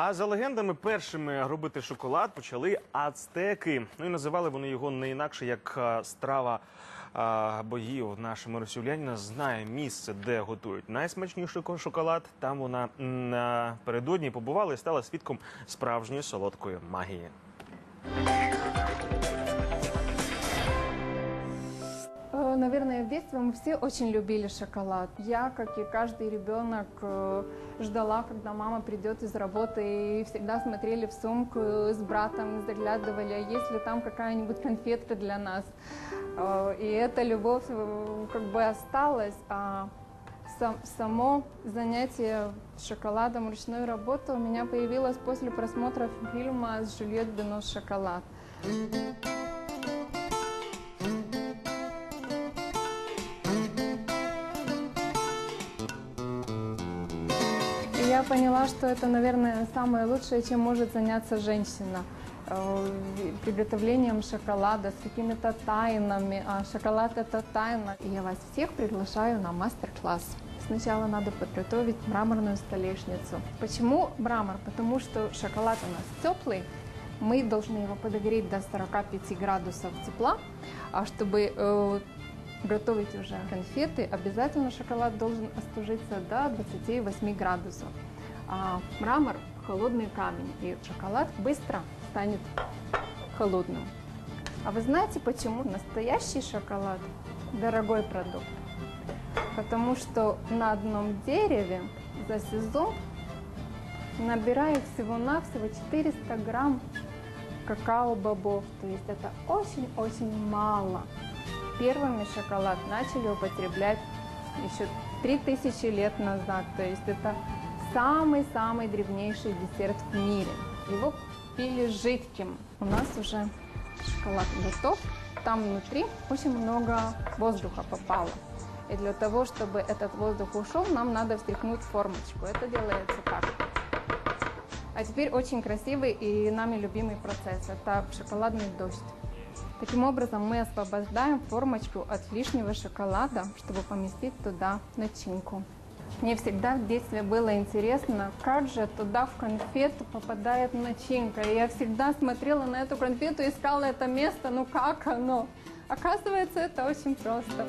А за легендами, першими робити шоколад почали ацтеки. Ну і називали вони його не інакше як страва а, богів. Наша Миросюлянина знає місце, де готують найсмачніший ко- шоколад. Там вона напередодні побувала і стала свідком справжньої солодкої магії. Детстве мы все очень любили шоколад. Я, как и каждый ребенок, э, ждала, когда мама придет из работы, и всегда смотрели в сумку с братом, заглядывали, а есть ли там какая-нибудь конфетка для нас. Э, И эта любовь э, как бы осталась, а сам- само занятие шоколадом, ручной работы у меня появилось после просмотра фильма с Жюльет Бено «Шоколад». И я поняла, что это, наверное, самое лучшее, чем может заняться женщина. Э, Приготовлением шоколада с какими-то тайнами. А шоколад – это тайна. И я вас всех приглашаю на мастер-класс. Сначала надо подготовить мраморную столешницу. Почему мрамор? Потому что шоколад у нас теплый. Мы должны его подогреть до 45 градусов тепла, а чтобы э, готовить уже конфеты, обязательно шоколад должен остужиться до 28 градусов. А мрамор – холодный камень, и шоколад быстро станет холодным. А вы знаете, почему настоящий шоколад – дорогой продукт? Потому что на одном дереве за сезон набирают всего-навсего 400 грамм какао-бобов. То есть это очень-очень мало. Первыми шоколад начали употреблять еще 3000 лет назад. То есть это самый-самый древнейший десерт в мире. Его пили жидким. У нас уже шоколад готов. Там внутри очень много воздуха попало. И для того, чтобы этот воздух ушел, нам надо встряхнуть формочку. Это делается так. А теперь очень красивый и нами любимый процесс. Это шоколадный дождь. Таким образом мы освобождаем формочку от лишнего шоколада, чтобы поместить туда начинку. Мне всегда в детстве было интересно, как же туда в конфету попадает начинка. И я всегда смотрела на эту конфету, искала это место, ну как оно? Оказывается, это очень просто.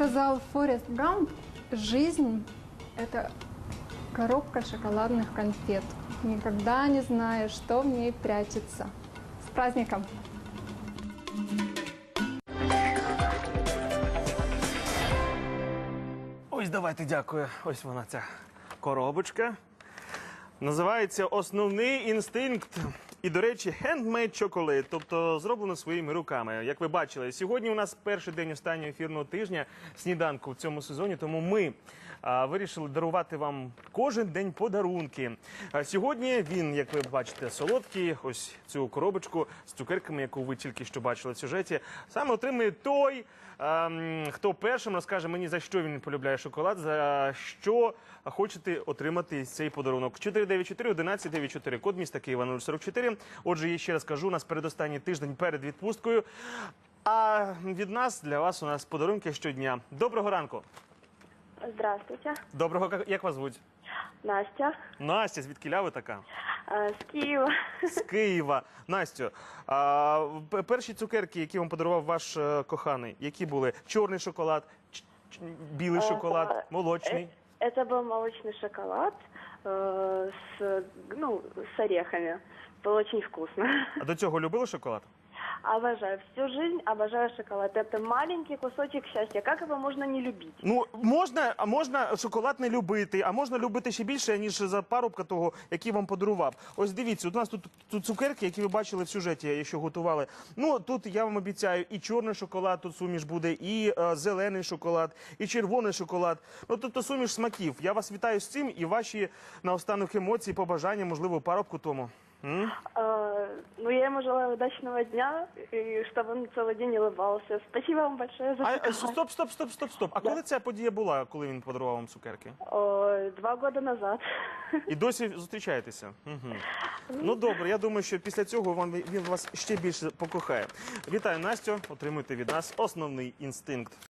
Сказал Форест Гамп, жизнь – это коробка шоколадных конфет. Никогда не знаешь, что в ней прячется. С праздником! Ось давайте дякую. Ось вона ця коробочка. Називається Основний інстинкт. І, до речі, handmade chocolate, тобто зроблено своїми руками. Як ви бачили, сьогодні у нас перший день останнього ефірного тижня сніданку в цьому сезоні. Тому ми а, вирішили дарувати вам кожен день подарунки. А, сьогодні він, як ви бачите, солодкий. Ось цю коробочку з цукерками, яку ви тільки що бачили в сюжеті. Саме отримує той, а, хто першим розкаже мені за що він полюбляє шоколад, за що хочете отримати цей подарунок. 494 1194 код міста Києва 044. Отже, я ще раз кажу, у нас передостанній тиждень перед відпусткою. А від нас для вас у нас подарунки щодня. Доброго ранку. Здравствуйте, Доброго, як- як вас звуть? Настя Настя, звідки ви така? э, с Киева. З Києва. Настю, а, п- перші цукерки, які вам подарував ваш е, коханий, які були? Чорний шоколад, ч- ч- білий Е, шоколад, молочний. Это был молочный шоколад Э, с, ну, с орехами. Было очень вкусно. А до цього любили шоколад? Обожаю. Всю жизнь обожаю шоколад. Это маленький кусочек счастья. Как его можно не любить? Ну можна, а можна шоколад не любити, а можна любити ще більше ніж за парубка того, який вам подарував. Ось дивіться, у нас тут, тут цукерки, які ви бачили в сюжеті, якщо готували. Ну тут я вам обіцяю, і чорний шоколад тут суміш буде, і е, зелений шоколад, і червоний шоколад. Ну тобто суміш смаків. Я вас вітаю з цим і ваші наостанок емоції, побажання, можливо, парубку тому. М? Э, ну, я ему желаю удачного дня, и чтобы он целый день улыбался. Спасибо вам большое за А, а, шоколад. стоп, стоп, стоп, стоп, стоп. А коли ця подія була, коли він подарував вам цукерки? О, два года назад. І досі зустрічаєтеся? Угу. Ну добре, я думаю, що після цього вам він вас ще більше покохає. Вітаю, Настю. Отримуйте від нас основний інстинкт.